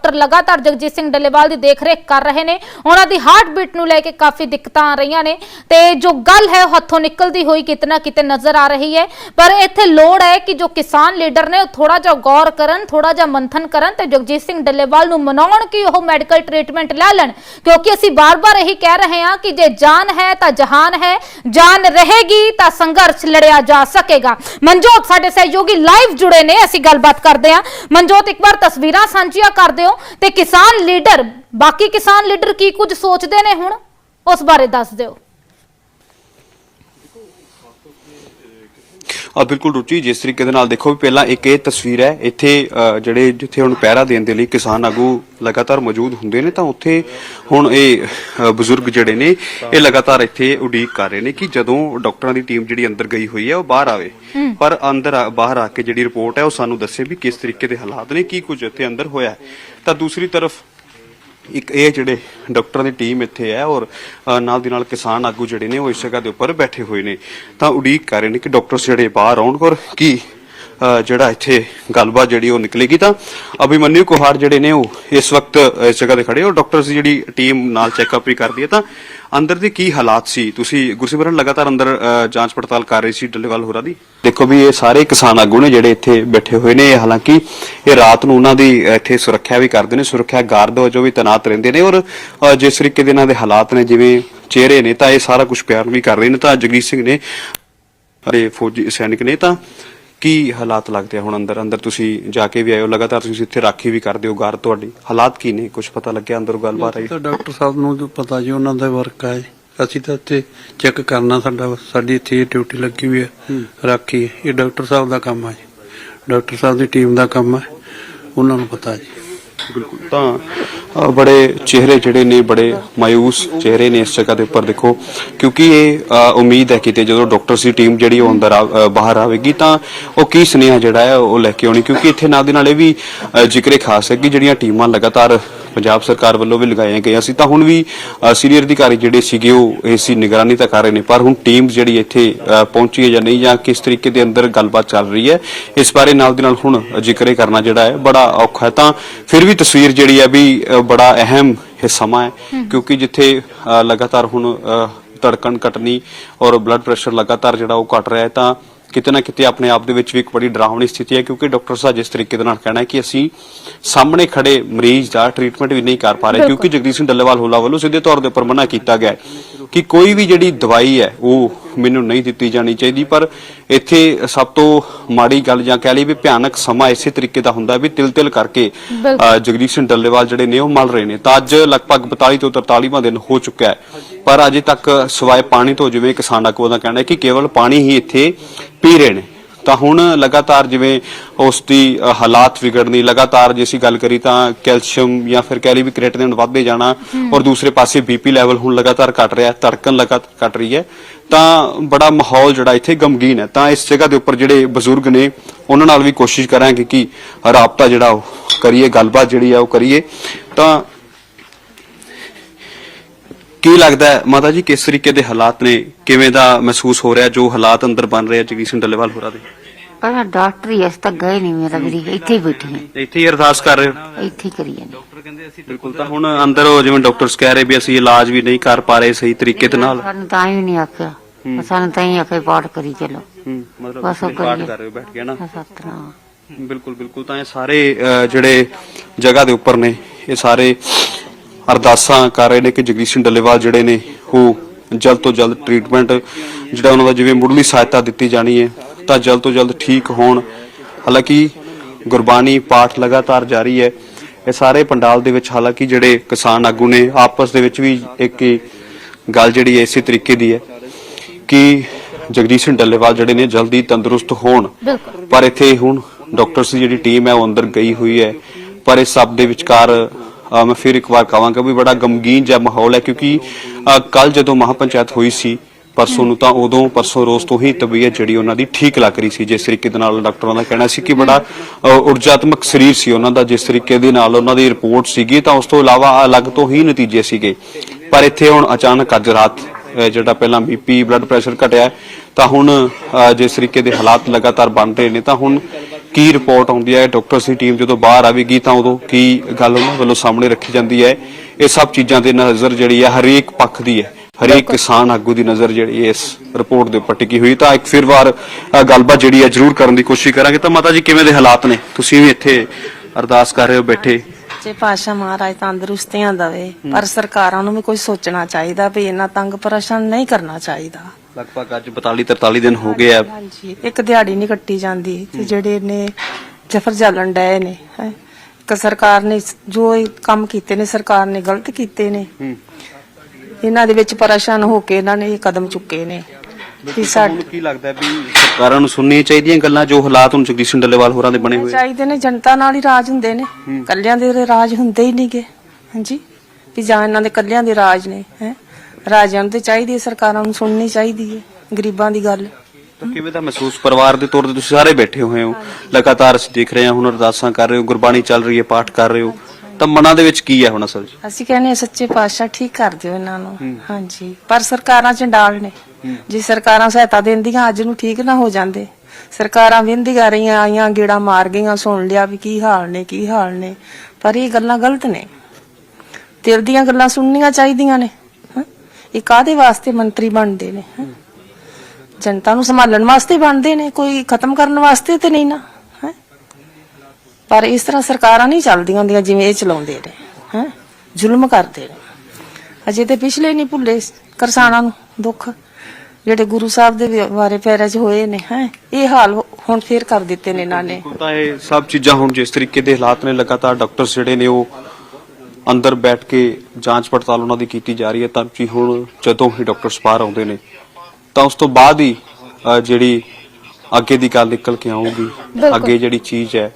Doctor ਲਗਾਤਾਰ ਜਗਜੀਤ ਸਿੰਘ ਡੱਲੇਵਾਲ ਦੀ ਦੇਖਰੇਖ ਕਰ ਰਹੇ ਨੇ। ਉਹਨਾਂ ਦੀ ਹਾਰਟ ਬੀਟ ਨੂੰ ਲੈ ਕੇ ਕਾਫੀ ਦਿੱਕਤਾਂ ਆ ਰਹੀਆਂ ਨੇ। ਤੇ ਜੋ ਗੱਲ ਹੈ ਹੱਥੋਂ ਨਿਕਲਦੀ ਹੋਈ ਕਿਤਨਾ ਕਿਤੇ ਨਜ਼ਰ ਆ ਰਹੀ ਹੈ। ਪਰ ਇੱਥੇ ਲੋੜ ਹੈ ਕਿ ਜੋ ਕਿਸਾਨ ਲੀਡਰ ਨੇ, ਉਹ ਥੋੜਾ ਜਿਹਾ ਗੌਰ ਕਰਨ ਥੋੜਾ ਜਿਹਾ ਮੰਥਨ ਕਰਨ ਤੇ ਜਗਜੀਤ ਸਿੰਘ ਡੱਲੇਵਾਲ ਨੂੰ ਮਨਾਉਣ ਕਿ ਉਹ ਮੈਡੀਕਲ ਟ੍ਰੀਟਮੈਂਟ ਲੈ ਲੈਣ। ਕਿਉਂਕਿ ਅਸੀਂ ਬਾਰ-ਬਾਰ ਇਹੀ ਕਹਿ ਰਹੇ ਹਾਂ ਕਿ ਜੇ ਜਾਨ ਹੈ ਤਾਂ ਜਹਾਨ ਹੈ, ਜਾਨ ਰਹੇਗੀ ਤਾਂ ਸੰਘਰਸ਼ ਲੜਿਆ ਜਾ ਸਕੇਗਾ। ਮਨਜੋਤ, ਸਾਡੇ ਸਹਿਯੋਗੀ ਲਾਈਵ ਜੁੜੇ ਨੇ, ਅਸੀਂ ਗੱਲਬਾਤ ਕਰਦੇ ਹਾਂ। ਮਨਜੋਤ, ਇੱਕ ਵਾਰ ਤਸਵੀਰਾਂ ਸਾਂਝੀਆਂ ਕਰ ਦਿਓ। ਤੇ ਕਿਸਾਨ ਲੀਡਰ, ਬਾਕੀ ਕਿਸਾਨ ਲੀਡਰ ਕੀ ਕੁਝ ਸੋਚਦੇ ਨੇ ਹੁਣ? ਉਸ ਬਾਰੇ ਦੱਸ ਦਿਓ। ਆ ਬਿਲਕੁਲ ਰੁਚੀ ਜਿਸ ਤਰੀਕੇ ਦੇ ਨਾਲ ਦੇਖੋ ਵੀ ਪਹਿਲਾਂ ਇੱਕ ਇਹ ਤਸਵੀਰ ਹੈ ਇੱਥੇ ਜਿਹੜੇ ਜਿੱਥੇ ਹੁਣ ਪਹਿਰਾ ਦੇਣ ਦੇ ਲਈ ਕਿਸਾਨ ਆਗੂ ਲਗਾਤਾਰ ਮੌਜੂਦ ਹੁੰਦੇ ਨੇ ਤਾਂ ਉੱਥੇ ਹੁਣ ਇਹ ਬਜ਼ੁਰਗ ਜਿਹੜੇ ਨੇ ਇਹ ਲਗਾਤਾਰ ਇੱਥੇ ਉਡੀਕ ਕਰ ਰਹੇ ਨੇ ਕਿ ਜਦੋਂ ਡਾਕਟਰਾਂ ਦੀ ਟੀਮ ਜਿਹੜੀ ਅੰਦਰ ਗਈ ਹੋਈ ਹੈ ਉਹ ਬਾਹਰ ਆਵੇ ਪਰ ਅੰਦਰ ਬਾਹਰ ਆ ਕੇ ਜਿਹੜੀ ਰਿਪੋਰਟ ਹੈ ਉਹ ਸਾਨੂੰ ਦੱਸੇ ਵੀ ਕਿਸ ਤਰੀਕੇ ਦੇ ਹਾਲਾਤ ਨੇ ਕੀ ਕੁਝ ਇੱਥੇ ਅੰਦਰ ਹੋਇਆ। ਤਾਂ ਦੂਸਰੀ ਤਰਫ ਇੱਕ ਇਹ ਜਿਹੜੇ ਡਾਕਟਰਾਂ ਦੀ ਟੀਮ ਇੱਥੇ ਹੈ ਔਰ ਨਾਲ ਦੀ ਨਾਲ ਕਿਸਾਨ ਆਗੂ ਜਿਹੜੇ ਨੇ ਉਹ ਇਸ ਜਗ੍ਹਾ ਦੇ ਉੱਪਰ ਬੈਠੇ ਹੋਏ ਨੇ। ਤਾਂ ਉਡੀਕ ਕਰ ਰਹੇ ਨੇ ਕਿ ਡਾਕਟਰਸ ਜਿਹੜੇ ਬਾਹਰ ਆਉਣ ਔਰ ਕੀ ਜਿਹੜਾ ਇੱਥੇ ਗੱਲਬਾਤ ਜਿਹੜੀ ਉਹ ਨਿਕਲੇਗੀ ਤਾਂ ਅਭਿਮਨਿਊ ਕੁਹਾਰ ਜਿਹੜੇ ਨੇ ਉਹ ਇਸ ਵਕਤ ਇਸ ਜਗ੍ਹਾ ਤੇ ਖੜੇ ਔਰ ਡਾਕਟਰਸ ਦੀ ਜਿਹੜੀ ਟੀਮ ਨਾਲ ਚੈੱਕਅਪ ਵੀ ਕਰਦੀ ਹੈ ਤਾਂ ਅੰਦਰ ਦੇ ਕੀ ਹਾਲਾਤ ਸੀ? ਤੁਸੀਂ ਗੁਰਸਿਮਰਨ ਲਗਾਤਾਰ ਅੰਦਰ ਜਾਂਚ ਪੜਤਾਲ ਕਰ ਰਹੇ ਸੀ ਡੱਲੇਵਾਲ ਹੋਰਾਂ ਦੀ? ਦੇਖੋ ਵੀ ਇਹ ਸਾਰੇ ਕਿਸਾਨ ਆਗੂ ਨੇ ਜਿਹੜੇ ਇੱਥੇ ਬੈਠੇ ਹੋਏ ਨੇ, ਹਾਲਾਂਕਿ ਇਹ ਰਾਤ ਨੂੰ ਉਹਨਾਂ ਦੀ ਇੱਥੇ ਸੁਰੱਖਿਆ ਵੀ ਕਰਦੇ ਨੇ, ਸੁਰੱਖਿਆ ਗਾਰਡ ਵਜੋਂ ਵੀ ਤੈਨਾਤ ਰਹਿੰਦੇ ਨੇ ਔਰ ਜਿਸ ਤਰੀਕੇ ਦੇ ਇਹਨਾਂ ਦੇ ਹਾਲਾਤ ਨੇ, ਜਿਵੇਂ ਚਿਹਰੇ ਨੇ, ਤਾਂ ਇਹ ਸਾਰਾ ਕੁਝ ਪਿਆਰ ਵੀ ਕਰ ਰਹੇ ਨੇ। ਤਾਂ ਜਗਜੀਤ ਸਿੰਘ ਨੇ ਅਰੇ ਫੌਜੀ ਸੈਨਿਕ ਨੇ, ਤਾਂ ਕੀ ਹਾਲਾਤ ਲੱਗਦੇ ਆ ਹੁਣ ਅੰਦਰ? ਅੰਦਰ ਤੁਸੀਂ ਜਾ ਕੇ ਵੀ ਆਏ ਹੋ ਲਗਾਤਾਰ ਤੁਸੀਂ ਇੱਥੇ ਰਾਖੀ ਵੀ ਕਰਦੇ ਹੋ ਗਾਰ ਤੁਹਾਡੀ। ਹਾਲਾਤ ਕੀ ਨੇ? ਕੁਝ ਪਤਾ ਲੱਗਿਆ ਅੰਦਰੋਂ ਗੱਲਬਾਤ ਆਈ? ਤਾਂ ਡਾਕਟਰ ਸਾਹਿਬ ਨੂੰ ਜੋ ਪਤਾ ਜੀ ਉਹਨਾਂ ਦਾ ਵਰਕ ਹੈ ਅਸੀਂ ਤਾਂ ਇੱਥੇ ਚੈੱਕ ਕਰਨਾ ਸਾਡਾ ਸਾਡੀ ਇੱਥੇ ਡਿਊਟੀ ਲੱਗੀ ਹੋਈ ਹੈ ਰਾਖੀ। ਇਹ ਡਾਕਟਰ ਸਾਹਿਬ ਦਾ ਕੰਮ ਹੈ ਜੀ। ਡਾਕਟਰ ਸਾਹਿਬ ਦੀ ਟੀਮ ਦਾ ਕੰਮ ਹੈ ਉਹਨਾਂ ਨੂੰ ਪਤਾ ਜੀ। ਬਿਲਕੁਲ। ਤਾਂ ਬੜੇ ਚਿਹਰੇ ਜਿਹੜੇ ਨੇ ਬੜੇ ਮਾਇੂਸ ਚਿਹਰੇ ਨੇ ਇਸ ਜਗ੍ਹਾ ਦੇ ਉੱਪਰ ਦੇਖੋ। ਕਿਉਂਕਿ ਇਹ ਉਮੀਦ ਹੈ ਕਿਤੇ ਜਦੋਂ ਡਾਕਟਰਸ ਦੀ ਟੀਮ ਜਿਹੜੀ ਉਹ ਅੰਦਰ ਬਾਹਰ ਆਵੇਗੀ ਤਾਂ ਉਹ ਕੀ ਸੁਨੇਹਾ ਜਿਹੜਾ ਹੈ ਉਹ ਲੈ ਕੇ ਆਉਣੀ। ਕਿਉਂਕਿ ਇੱਥੇ ਨਾਲ ਦੇ ਨਾਲ ਇਹ ਵੀ ਅ, ਜ਼ਿਕਰੇ ਖਾਸ ਹੈ ਕਿ ਜਿਹੜੀਆਂ ਟੀਮਾਂ ਲਗਾਤਾਰ ਪੰਜਾਬ ਸਰਕਾਰ ਵੱਲੋਂ ਵੀ ਲਗਾਈਆਂ ਗਈਆਂ ਸੀ। ਤਾਂ ਹੁਣ ਵੀ ਸੀਨੀਅਰ ਅਧਿਕਾਰੀ ਜਿਹੜੇ ਸੀਗੇ ਉਹ ਇਸ ਨਿਗਰਾਨੀ ਤਾਂ ਕਰ ਰਹੇ ਨੇ ਪਰ ਹੁਣ ਟੀਮ ਜਿਹੜੀ ਇੱਥੇ ਪਹੁੰਚੀ ਹੈ ਜਾਂ ਨਹੀਂ ਜਾਂ ਕਿਸ ਤਰੀਕੇ ਦੇ ਅੰਦਰ ਗੱਲਬਾਤ ਚੱਲ ਰਹੀ ਹੈ ਇਸ ਬਾਰੇ ਨਾਲ ਦੀ ਨਾਲ ਹੁਣ ਜ਼ਿਕਰੇ ਕਰਨਾ ਜਿਹੜਾ ਹੈ ਬੜਾ ਔਖਾ ਹੈ। ਤਾਂ ਫਿਰ ਵੀ ਤਸਵੀਰ ਜਿਹੜੀ ਹੈ ਵੀ ਬੜਾ ਅਹਿਮ ਸਮਾਂ ਹੈ ਕਿਉਂਕਿ ਜਿੱਥੇ ਲਗਾਤਾਰ ਹੁਣ ਧੜਕਣ ਘਟਣੀ ਔਰ ਬਲੱਡ ਪ੍ਰੈਸ਼ਰ ਲਗਾਤਾਰ ਜਿਹੜਾ ਉਹ ਘਟ ਰਿਹਾ ਹੈ ਤਾਂ ਕਿਤੇ ਨਾ ਕਿਤੇ ਆਪਣੇ ਆਪ ਦੇ ਵਿੱਚ ਵੀ ਇੱਕ ਬੜੀ ਡਰਾਵਣੀ ਸਥਿਤੀ ਹੈ ਕਿਉਂਕਿ ਡਾਕਟਰ ਸਾਹਿਬ ਜਿਸ ਤਰੀਕੇ ਦੇ ਨਾਲ ਕਹਿਣਾ ਹੈ ਕਿ ਅਸੀਂ ਸਾਹਮਣੇ ਖੜੇ ਮਰੀਜ਼ ਦਾ ਟ੍ਰੀਟਮੈਂਟ ਵੀ ਨਹੀਂ ਕਰ ਪਾ ਰਹੇ ਕਿਉਂਕਿ ਜਗਦੀਸ਼ ਸਿੰਘ ਡੱਲੇਵਾਲ ਹੋਲਾ ਵੱਲੋਂ ਸਿੱਧੇ ਤੌਰ ਦੇ ਉੱਪਰ ਮਨਾ ਕੀਤਾ ਗਿਆ ਕਿ ਕੋਈ ਵੀ ਜਿਹੜੀ ਦਵਾਈ ਹੈ ਉਹ ਮੈਨੂੰ ਨਹੀਂ ਦਿੱਤੀ ਜਾਣੀ ਚਾਹੀਦੀ ਪਰ ਇੱਥੇ ਸਭ ਤੋਂ ਮਾੜੀ ਗੱਲ ਜਾਂ ਕਹਿ ਲਈ ਵੀ ਭਿਆਨਕ ਸਮਾਂ ਇਸੇ ਤਰੀਕੇ ਦਾ ਹੁੰਦਾ ਵੀ ਤਿਲ ਤਿਲ ਕਰਕੇ ਜਗਦੀਸ਼ ਸਿੰਘ ਡੱਲੇਵਾਲ ਜਿਹੜੇ ਨੇ ਉਹ ਮਲ ਰਹੇ ਨੇ। ਤਾਂ ਅੱਜ ਲਗਭਗ 42 ਤੋਂ 43ਵਾਂ ਦਿਨ ਹੋ ਚੁੱਕਾ ਹੈ। ਪਰ ਅਜੇ ਤੱਕ ਸਿਵਾਏ ਪਾਣੀ ਤੋਂ ਜਿਵੇਂ ਕਿਸਾਨ ਆਗੂ ਦਾ ਕਹਿਣਾ ਹੈ ਕਿ ਕੇਵਲ ਪਾਣੀ ਹੀ ਇੱਥੇ ਪੀ ਰਹੇ ਨੇ। ਤਾਂ ਹੁਣ ਲਗਾਤਾਰ ਜਿਵੇਂ ਉਸ ਦੀ ਹਾਲਾਤ ਵਿਗੜਨੀ ਲਗਾਤਾਰ ਜੇ ਅਸੀਂ ਗੱਲ ਕਰੀ ਤਾਂ ਕੈਲਸ਼ੀਅਮ ਜਾਂ ਫਿਰ ਕਹਿ ਲਈ ਵੀ ਕ੍ਰੀਏਟਿਨਿਨ ਵੱਧਦੇ ਜਾਣਾ ਔਰ ਦੂਸਰੇ ਪਾਸੇ ਬੀਪੀ ਲੈਵਲ ਹੁਣ ਲਗਾਤਾਰ ਘਟ ਰਿਹਾ ਧੜਕਣ ਲਗਾਤਾਰ ਘਟ ਰਹੀ ਹੈ। ਤਾਂ ਬੜਾ ਮਾਹੌਲ ਜਿਹੜਾ ਇੱਥੇ ਗਮਗੀਨ ਹੈ। ਤਾਂ ਇਸ ਜਗ੍ਹਾ ਦੇ ਉੱਪਰ ਜਿਹੜੇ ਬਜ਼ੁਰਗ ਨੇ, ਉਹਨਾਂ ਨਾਲ ਵੀ ਕੋਸ਼ਿਸ਼ ਕਰਾਂਗੇ ਕਿ ਰਾਬਤਾ ਜਿਹੜਾ ਉਹ ਕਰੀਏ, ਗੱਲਬਾਤ ਜਿਹੜੀ ਆ ਉਹ ਕਰੀਏ। ਤਾਂ ਕੀ ਲੱਗਦਾ ਮਾਤਾ ਜੀ, ਕਿਸ ਤਰੀਕੇ ਦੇ ਹਾਲਾਤ ਨੇ? ਕਿਵੇਂ ਦਾ ਮਹਿਸੂਸ ਹੋ ਰਿਹਾ? ਜੋ ਹਾਲਾਤ ਅੰਦਰ ਬਣ ਰਹੇ ਆ, ਜਗਦੀਸ਼ ਸਿੰਘ ਡੱਲੇਵਾਲ ਹੋਰਾਂ ਦੇ। ਪਰ ਡਾਕਟਰ ਹੀ ਅਸ ਤੱਕ ਗਏ ਨਹੀਂ ਮੇਰਾ ਵੀਰੀ ਇੱਥੇ ਹੀ ਬੈਠੀ ਹਾਂ। ਇੱਥੇ ਹੀ ਅਰਦਾਸ ਕਰ ਰਹੇ ਹੋ? ਇੱਥੇ ਹੀ ਕਰੀ ਜਾਂਦੇ। ਬਿਲਕੁਲ ਤਾਂ ਹੁਣ ਅੰਦਰ ਉਹ ਜਿਵੇਂ ਡਾਕਟਰਸ ਕਹਿ ਰਹੇ ਵੀ ਅਸੀਂ ਇਲਾਜ ਵੀ ਨਹੀਂ ਕਰ ਪਾ ਰਹੇ ਸਹੀ ਤਰੀਕੇ ਦੇ ਨਾਲ। ਸਾਨੂੰ ਤਾਂ ਹੀ ਨਹੀਂ ਆਖਿਆ। ਸਾਨੂੰ ਤਾਂ ਹੀ ਆਖਿਆ ਪਾਠ ਕਰੀ ਚਲੋ। ਹੂੰ, ਮਤਲਬ ਬਸ ਉਹ ਪਾਠ ਕਰੀਏ। ਕਰ ਰਹੇ ਹੋ ਬੈਠ ਕੇ ਨਾ ਸਤਨਾਮ ਬਿਲਕੁਲ ਬਿਲਕੁਲ ਤਾਂ ਇਹ ਸਾਰੇ ਜਿਹੜੇ ਜਗ੍ਹਾ ਦੇ ਉੱਪਰ ਨੇ ਇਹ ਸਾਰੇ ਅਰਦਾਸਾਂ ਕਰ ਰਹੇ ਨੇ ਕਿ ਜਗਦੀਸ਼ ਸਿੰਘ ਡੱਲੇਵਾਲ ਜਿਹੜੇ ਨੇ ਉਹ ਜਲਦ ਤੋਂ ਜਲਦ ਟ੍ਰੀਟਮੈਂਟ ਜਿਹੜਾ ਉਹਨਾਂ ਦਾ ਜਿਵੇਂ ਮੁੱਢਲੀ ਸਹਾਇਤਾ ਦਿੱਤੀ ਜਾਣੀ ਹੈ। ਤਾਂ ਜਲਦ ਤੋਂ ਜਲਦ ਠੀਕ ਹੋਣ। ਹਾਲਾਂਕਿ ਗੁਰਬਾਣੀ ਪਾਠ ਲਗਾਤਾਰ ਜਾਰੀ ਹੈ। ਇਹ ਸਾਰੇ ਪੰਡਾਲ ਦੇ ਵਿੱਚ ਹਾਲਾਂਕਿ ਜਿਹੜੇ ਕਿਸਾਨ ਆਗੂ ਨੇ ਆਪਸ ਦੇ ਵਿੱਚ ਵੀ ਇੱਕ ਗੱਲ ਜਿਹੜੀ ਹੈ ਇਸੇ ਤਰੀਕੇ ਦੀ ਹੈ ਕਿ ਜਗਦੀਸ਼ ਸਿੰਘ ਡੱਲੇਵਾਲ ਜਿਹੜੇ ਨੇ ਜਲਦੀ ਤੰਦਰੁਸਤ ਹੋਣ। ਪਰ ਇੱਥੇ ਹੁਣ ਡਾਕਟਰਸ ਦੀ ਜਿਹੜੀ ਟੀਮ ਹੈ ਉਹ ਅੰਦਰ ਗਈ ਹੋਈ ਹੈ। ਪਰ ਇਸ ਸਭ ਦੇ ਵਿਚਕਾਰ ਮੈਂ ਫਿਰ ਇੱਕ ਵਾਰ ਕਹਾਂਗਾ ਵੀ ਬੜਾ ਗਮਗੀਨ ਜਿਹਾ ਮਾਹੌਲ ਹੈ ਕਿਉਂਕਿ ਕੱਲ ਜਦੋਂ ਮਹਾਪੰਚਾਇਤ ਹੋਈ ਸੀ ਪਰਸੋਂ ਨੂੰ ਤਾਂ ਉਦੋਂ ਪਰਸੋਂ ਰੋਜ਼ ਤੋਂ ਹੀ ਤਬੀਅਤ ਜਿਹੜੀ ਉਹਨਾਂ ਦੀ ਠੀਕ ਲੱਗ ਰਹੀ ਸੀ, ਜਿਸ ਤਰੀਕੇ ਦੇ ਨਾਲ ਡਾਕਟਰਾਂ ਦਾ ਕਹਿਣਾ ਸੀ ਕਿ ਬੜਾ ਊਰਜਾਤਮਕ ਸਰੀਰ ਸੀ ਉਹਨਾਂ ਦਾ, ਜਿਸ ਤਰੀਕੇ ਦੇ ਨਾਲ ਉਹਨਾਂ ਦੀ ਰਿਪੋਰਟ ਸੀਗੀ, ਤਾਂ ਉਸ ਤੋਂ ਇਲਾਵਾ ਅਲੱਗ ਤੋਂ ਹੀ ਨਤੀਜੇ ਸੀਗੇ। ਪਰ ਇੱਥੇ ਹੁਣ ਅਚਾਨਕ ਅੱਜ ਰਾਤ ਜਿਹੜਾ ਪਹਿਲਾਂ ਬੀਪੀ ਬਲੱਡ ਪ੍ਰੈਸ਼ਰ ਘਟਿਆ, ਤਾਂ ਹੁਣ ਜਿਸ ਤਰੀਕੇ ਦੇ ਹਾਲਾਤ ਲਗਾਤਾਰ ਬਣ ਰਹੇ ਨੇ, ਤਾਂ ਹੁਣ ਕੀ ਰਿਪੋਰਟ ਆਉਂਦੀ ਹੈ, ਡਾਕਟਰਸ ਦੀ ਟੀਮ ਜਦੋਂ ਬਾਹਰ ਆਵੇਗੀ, ਤਾਂ ਉਦੋਂ ਕੀ ਗੱਲ ਉਹਨਾਂ ਵੱਲੋਂ ਸਾਹਮਣੇ ਰੱਖੀ ਜਾਂਦੀ ਹੈ। ਇਹ ਸਭ ਚੀਜ਼ਾਂ ਦੇ ਨਜ਼ਰ ਜਿਹੜੀ ਹੈ ਹਰੇਕ ਪੱਖ ਦੀ ਹੈ। ਹਰੇਕ ਕਿਸਾਨ ਆਗੂ ਦੀ ਨਜ਼ਰ ਜਿਹੜੀ ਇਸ ਰਿਪੋਰਟ ਦੇ ਉੱਪਰ ਟਿਕੀ ਹੋਈ। ਤਾਂ ਇੱਕ ਫਿਰ ਵਾਰ ਗੱਲਬਾਤ ਜਿਹੜੀ ਹੈ ਜ਼ਰੂਰ ਕਰਨ ਦੀ ਕੋਸ਼ਿਸ਼ ਕਰਾਂਗੇ। ਤਾਂ ਮਾਤਾ ਜੀ ਕਿਵੇਂ ਦੇ ਹਾਲਾਤ ਨੇ? ਤੁਸੀਂ ਵੀ ਇੱਥੇ ਅਰਦਾਸ ਕਰ ਰਹੇ ਹੋ ਬੈਠੇ। ਜੇ ਪਾਸ਼ਾ ਮਹਾਰਾਜ ਤੰਦਰੁਸਤੀਆਂ ਦਵੇ ਪਰ ਸਰਕਾਰਾਂ ਨੂੰ ਵੀ ਕੋਈ ਸੋਚਣਾ ਚਾਹੀਦਾ ਵੀ ਇੰਨਾ ਤੰਗ ਪਰੇਸ਼ਾਨ ਨਹੀਂ ਕਰਨਾ ਚਾਹੀਦਾ। ਲਗਭਗ ਅੱਜ 42 43 ਦਿਨ ਹੋ ਗਏ ਆ। ਹਾਂਜੀ ਇੱਕ ਦਿਹਾੜੀ ਨਹੀਂ ਕੱਟੀ ਜਾਂਦੀ ਤੇ ਜਿਹੜੇ ਨੇ ਜਫਰ ਜਾਲਣ ਡਏ ਨੇ ਹੈਂ। ਇੱਕ ਸਰਕਾਰ ਨੇ ਜੋ ਕੰਮ ਕੀਤੇ ਨੇ ਸਰਕਾਰ ਨੇ ਗਲਤ ਕੀਤੇ ਨੇ। ਇਹਨਾਂ ਦੇ ਵਿੱਚ ਪਰੇਸ਼ਾਨ ਹੋ ਕੇ ਇਹਨਾਂ ਨੇ ਇਹ ਕਦਮ ਚੁੱਕੇ ਨੇ। ਵੀ ਤੁਹਾਨੂੰ ਕੀ ਲੱਗਦਾ ਵੀ ਸਰਕਾਰਾਂ ਨੂੰ ਸੁਣਨੀਆਂ ਚਾਹੀਦੀਆਂ ਗੱਲਾਂ ਜੋ ਹਾਲਾਤ ਹੁਣ ਜਗਦੀਸ਼ ਸਿੰਘ ਡੱਲੇਵਾਲ ਹੋਰਾਂ ਦੇ ਬਣੇ ਹੋਏ? ਚਾਹੀਦੇ ਨੇ ਜਨਤਾ ਨਾਲ ਹੀ ਰਾਜ ਹੁੰਦੇ ਨੇ। ਕੱਲਿਆਂ ਦੇ ਰਾਜ ਹੁੰਦੇ ਹੀ ਨਹੀਂਗੇ। ਹਾਂਜੀ? ਵੀ ਜਾਂ ਇਹਨਾਂ ਦੇ ਕੱਲਿਆਂ ਦੇ ਰਾਜ ਨੇ ਹੈ? ਰਾਜਾਂ ਨੂੰ ਤੇ ਚਾਹੀਦੀ ਹੈ ਸਰਕਾਰਾਂ ਨੂੰ ਸੁਣਨੀ ਚਾਹੀਦੀ ਹੈ ਗਰੀਬਾਂ ਦੀ ਗੱਲ। ਤਾਂ ਕਿਵੇਂ ਦਾ ਮਹਿਸੂਸ ਪਰਿਵਾਰ ਦੇ ਤੌਰ ਤੇ ਤੁਸੀਂ ਸਾਰੇ ਬੈਠੇ ਹੋਏ ਹੋ ਲਗਾਤਾਰ ਅਸੀਂ ਦੇਖ ਰਹੇ ਹਾਂ ਹੁਣ ਅਰਦਾਸਾਂ ਕਰ ਰਹੇ ਹੋ ਗੁਰਬਾਣੀ ਚੱਲ ਰਹੀ ਹੈ ਪਾਠ ਕਰ ਰਹੇ ਹੋ। ਤਾਂ ਮਨਾਂ ਦੇ ਵਿੱਚ ਕੀ ਹੈ ਹੁਣ ਅਸਲ 'ਚ? ਅਸੀਂ ਕਹਿੰਦੇ ਹਾਂ ਸੱਚੇ ਪਾਤਸ਼ਾਹ ਠੀਕ ਕਰ ਦਿਓ ਇਹਨਾਂ ਨੂੰ। ਹਾਂਜੀ। ਪਰ ਸਰਕਾਰਾਂ ਚੰਡਾਲ ਨੇ। ਜੇ ਸਰਕਾਰਾਂ ਸਹਾਇਤਾ ਦਿੰਦੀਆਂ ਅੱਜ ਨੂੰ ਠੀਕ ਨਾ ਹੋ ਜਾਂਦੇ। ਸਰਕਾਰਾਂ ਵਿੰਦੀਆਂ ਰਹੀਆਂ ਆਈਆਂ ਗੇੜਾ ਮਾਰ ਗਈਆਂ ਸੁਣ ਲਿਆ ਵੀ ਕੀ ਹਾਲ ਨੇ ਕੀ ਹਾਲ ਨੇ। ਪਰ ਇਹ ਗੱਲਾਂ ਗਲਤ ਨੇ। ਦਿਲ ਦੀਆਂ ਗੱਲਾਂ ਸੁਣਨੀਆਂ ਚਾਹੀਦੀਆਂ ਨੇ। ਹੈਂ। ਇਹ ਕਾਦੇ ਵਾਸਤੇ ਮੰਤਰੀ ਬਣਦੇ ਨੇ? ਹੈਂ। ਜਨਤਾ ਨੂੰ ਸੰਭਾਲਣ ਵਾਸਤੇ ਬਣਦੇ ਨੇ। ਕੋਈ ਖਤਮ ਕਰਨ ਵਾਸਤੇ ਤੇ ਨਹੀਂ ਨਾ। ਪਰ ਇਸ ਤਰ੍ਹਾਂ ਸਰਕਾਰਾਂ ਨਹੀਂ ਚੱਲਦੀਆਂ ਹੁੰਦੀਆਂ ਜਿਵੇਂ ਇਹ ਚਲਾਉਂਦੇ ਨੇ ਹੈ? ਜ਼ੁਲਮ ਕਰਦੇ ਨੇ। ਅਜੇ ਤੇ ਪਿਛਲੇ ਨਹੀਂ ਭੁੱਲੇ ਕਰਸਾਨਾਂ ਨੂੰ ਦੁੱਖ ਜਿਹੜੇ ਗੁਰੂ ਸਾਹਿਬ ਦੇ ਵਾਰੇ ਪੈਰਾਂ 'ਚ ਹੋਏ ਨੇ ਹੈ? ਇਹ ਹਾਲ ਹੁਣ ਫੇਰ ਕਰ ਦਿੱਤੇ ਨੇ ਇਹਨਾਂ ਨੇ। ਤਾਂ ਇਹ ਸਭ ਚੀਜ਼ਾਂ ਹੁਣ ਜਿਸ ਤਰੀਕੇ ਦੇ ਹਾਲਾਤ ਨੇ ਲਗਾਤਾਰ ਡਾਕਟਰਸ ਜਿਹੜੇ ਨੇ ਉਹ ਅੰਦਰ ਬੈਠ ਕੇ ਜਾਂਚ ਪੜਤਾਲ ਉਹਨਾਂ ਦੀ ਕੀਤੀ ਜਾ ਰਹੀ ਹੈ ਤਾਂ ਕਿ ਹੁਣ ਜਦੋਂ ਹੀ ਡਾਕਟਰਸ ਬਾਹਰ ਆਉਂਦੇ ਨੇ ਤਾਂ ਉਸ ਤੋਂ ਬਾਅਦ ਹੀ ਜਿਹੜੀ ਅੱਗੇ ਦੀ ਗੱਲ ਨਿਕਲ ਕੇ ਆਊਗੀ ਅੱਗੇ ਜਿਹੜੀ ਚੀਜ਼ ਹੈ